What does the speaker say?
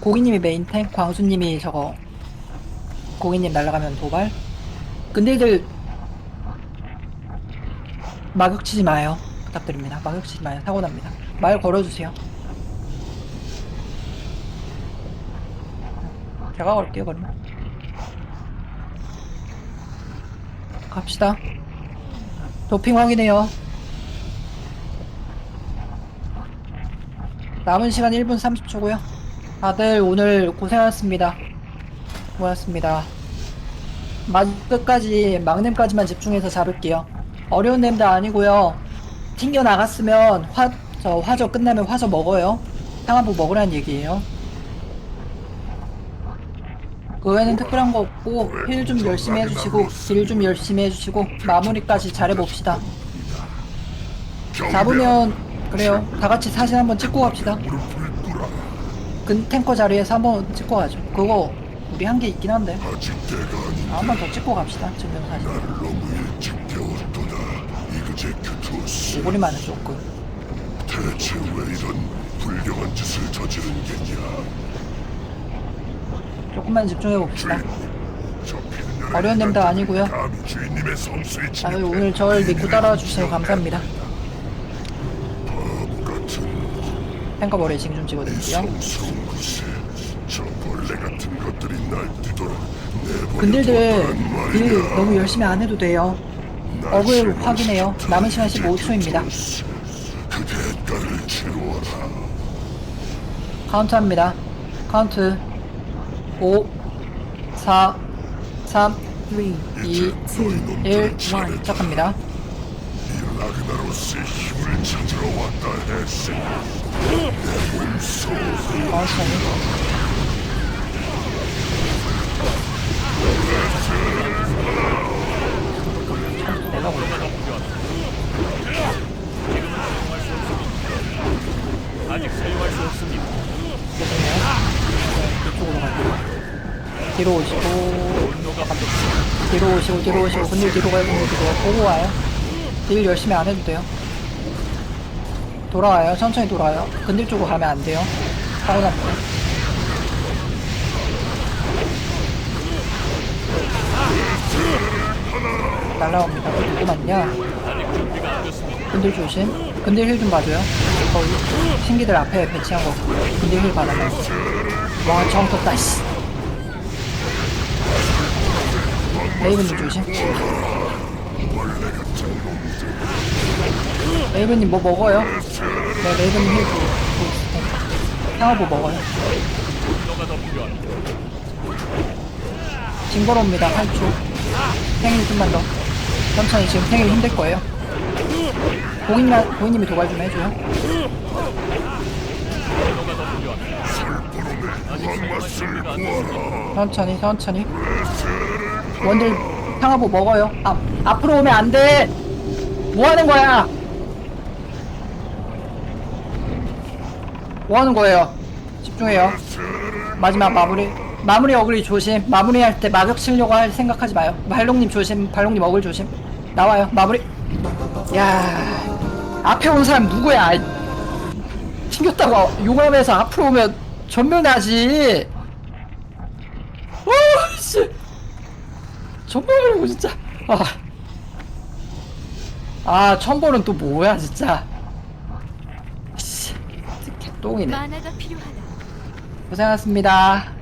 고기님이 메인 탱, 광수님이 저거 고기님 날아가면 도발. 근데들 마격 치지 마요. 부탁드립니다. 마격 치지 마요. 사고 납니다. 말 걸어주세요. 제가 걸게요 그러면. 갑시다. 도핑 확인해요. 남은 시간 1분 30초고요. 다들 오늘 고생하셨습니다. 고맙습니다. 마지막 끝까지 막냄까지만 집중해서 잡을게요. 어려운 냄도 아니고요. 튕겨 나갔으면 화, 저 화저 끝나면 화저 먹어요. 상한부 먹으라는 얘기예요. 그 외에는 특별한 거 없고 힐 좀 열심히 해주시고 딜좀 열심히 해주시고 마무리까지 잘해봅시다. 잡으면 그래요. 다 같이 사진 한번 찍고 갑시다. 근 탱커 자리에서 한번 찍고 가죠. 그거 우리 한게 있긴 한데 아직 때가 아니 한번 더 찍고 갑시다. 증명 사진. 큐투스 오고리만은 조금. 대체 왜 이런 불경한 짓을 저지른 게냐 조금만 집중해 봅시다. 어려운 냄도 아니고요. 감히 주인님의 오늘 절 믿고 따라와 주셔서 감사합니다. 바보 같은 탱커 머리에 징좀이 찍어드릴게요. 내버려뒀단 일 말이야 너무 열심히 안 해도 돼요. 어글 확인해요. 남은 시간 15초입니다. 그 대가를 치루어라 카운트합니다. 카운트 5, 4, 3, 2, 1, 1 시작합니다. 이 라그나로스의 힘을 찾으러 왔다 했으니 내 몸속 카운트 내가 볼게. 아직 사용할 수 없습니다. 이쪽으로 갈게요. 뒤로 오시고. 뒤로 오시고, 뒤로 오시고, 근데 뒤로 가요, 근데 뒤로. 보고 와요. 일 열심히 안 해도 돼요. 돌아와요. 천천히 돌아와요. 근딜 쪽으로 가면 안 돼요. 사고 납니다. 날라옵니다. 누구 맞냐? 아직 준비가 안 됐습니다. 근딜 조심. 근딜 힐 좀 봐줘요. 거기 신기들 앞에 배치한 거. 근딜 힐 받아요. 와, 처음 떴다, 씨. 레이븐님 조심. 레이븐님 뭐 먹어요? 네, 레이븐님 힐 주고 테니까. 향하고 먹어요. 징벌옵니다. 8초. 탱일 좀만 더. 천천히 지금 탱일 힘들 거예요. 고객님, 고객님이 도발 좀 해줘요. 안. 천천히 천천히 원딜 상하보 먹어요 아, 앞으로 오면 안 돼 뭐 하는 거야 뭐 하는 거예요? 집중해요. 마지막 마무리. 마무리 어글이 조심. 마무리할 때 마격 치려고 할 생각하지 마요. 발롱님 조심. 발롱님 어글 조심. 나와요. 마무리. 야. 앞에 온 사람 누구야? 아이, 튕겼다고 용암에서 앞으로 오면 전멸나지. 오, 씨. 전멸이고 진짜. 아. 아, 천벌은 또 뭐야, 진짜. 필요하다. 고생하셨습니다.